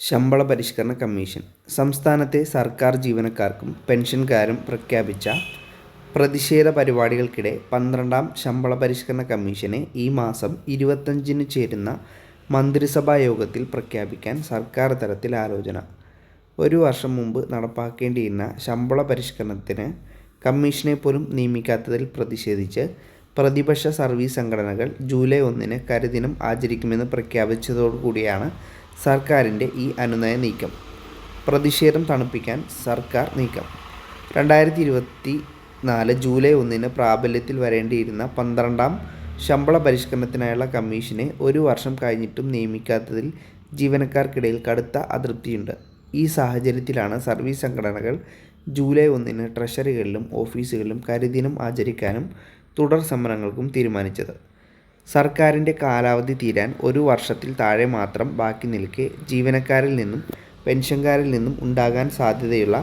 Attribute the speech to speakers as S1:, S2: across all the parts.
S1: ശമ്പള പരിഷ്കരണ കമ്മീഷൻ. സംസ്ഥാനത്തെ സർക്കാർ ജീവനക്കാർക്കും പെൻഷൻകാരും പ്രഖ്യാപിച്ച പ്രതിഷേധ പരിപാടികൾക്കിടെ പന്ത്രണ്ടാം ശമ്പള പരിഷ്കരണ കമ്മീഷനെ ഈ മാസം ഇരുപത്തഞ്ചിന് ചേരുന്ന മന്ത്രിസഭാ യോഗത്തിൽ പ്രഖ്യാപിക്കാൻ സർക്കാർ തലത്തിൽ ആലോചന. ഒരു വർഷം മുമ്പ് നടപ്പാക്കേണ്ടിയിരുന്ന ശമ്പള പരിഷ്കരണത്തിന് കമ്മീഷനെ പോലും നിയമിക്കാത്തതിൽ പ്രതിഷേധിച്ച് പ്രതിപക്ഷ സർവീസ് സംഘടനകൾ ജൂലൈ ഒന്നിന് കരിദിനം ആചരിക്കുമെന്ന് പ്രഖ്യാപിച്ചതോടുകൂടിയാണ് സർക്കാരിന്റെ ഈ അനുനയ നീക്കം. പ്രതിഷേധം തണുപ്പിക്കാൻ സർക്കാർ നീക്കം. രണ്ടായിരത്തി ഇരുപത്തി നാല് ജൂലൈ ഒന്നിന് പ്രാബല്യത്തിൽ വരേണ്ടിയിരുന്ന പന്ത്രണ്ടാം ശമ്പള പരിഷ്കരണത്തിനായുള്ള കമ്മീഷനെ ഒരു വർഷം കഴിഞ്ഞിട്ടും നിയമിക്കാത്തതിൽ ജീവനക്കാർക്കിടയിൽ കടുത്ത അതൃപ്തിയുണ്ട്. ഈ സാഹചര്യത്തിലാണ് സർവീസ് സംഘടനകൾ ജൂലൈ ഒന്നിന് ട്രഷറികളിലും ഓഫീസുകളിലും കരിദിനം ആചരിക്കാനും തുടർ സമരങ്ങൾക്കും തീരുമാനിച്ചത്. സർക്കാരിന്റെ കാലാവധി തീരാൻ ഒരു വർഷത്തിൽ താഴെ മാത്രം ബാക്കി നിൽക്കെ ജീവനക്കാരിൽ നിന്നും പെൻഷൻകാരിൽ നിന്നും ഉണ്ടാകാൻ സാധ്യതയുള്ള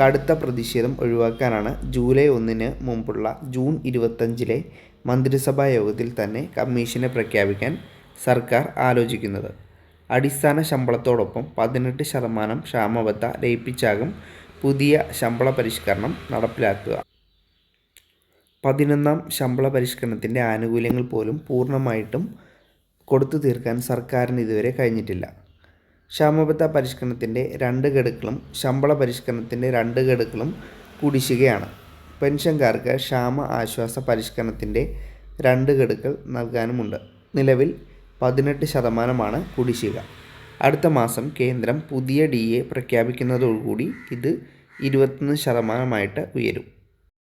S1: കടുത്ത പ്രതിഷേധം ഒഴിവാക്കാനാണ് ജൂലൈ ഒന്നിന് മുമ്പുള്ള ജൂൺ ഇരുപത്തഞ്ചിലെ മന്ത്രിസഭാ യോഗത്തിൽ തന്നെ കമ്മീഷനെ പ്രഖ്യാപിക്കാൻ സർക്കാർ ആലോചിക്കുന്നത്. അടിസ്ഥാന ശമ്പളത്തോടൊപ്പം പതിനെട്ട് ശതമാനം ക്ഷാമബത്ത ലയിപ്പിച്ചാകും പുതിയ ശമ്പള പരിഷ്കരണം നടപ്പിലാക്കുക. പതിനൊന്നാം ശമ്പള പരിഷ്കരണത്തിന്റെ ആനുകൂല്യങ്ങൾ പോലും പൂർണമായിട്ടും കൊടുത്തു തീർക്കാൻ സർക്കാരിന് ഇതുവരെ കഴിഞ്ഞിട്ടില്ല. ക്ഷാമബത്ത പരിഷ്കരണത്തിന്റെ രണ്ട് ഘടുക്കളും ശമ്പള പരിഷ്കരണത്തിന്റെ രണ്ട് ഘടുക്കളും കുടിശ്ശികയാണ്. പെൻഷൻകാർക്ക് ക്ഷാമ ആശ്വാസ പരിഷ്കരണത്തിന്റെ രണ്ട് ഘടുക്കൾ നൽകാനുമുണ്ട്. നിലവിൽ പതിനെട്ട് ശതമാനമാണ് കുടിശ്ശിക. അടുത്ത മാസം കേന്ദ്രം പുതിയ ഡി എ പ്രഖ്യാപിക്കുന്നതോടുകൂടി ഇത് ഇരുപത്തൊന്ന് ശതമാനമായിട്ട് ഉയരും.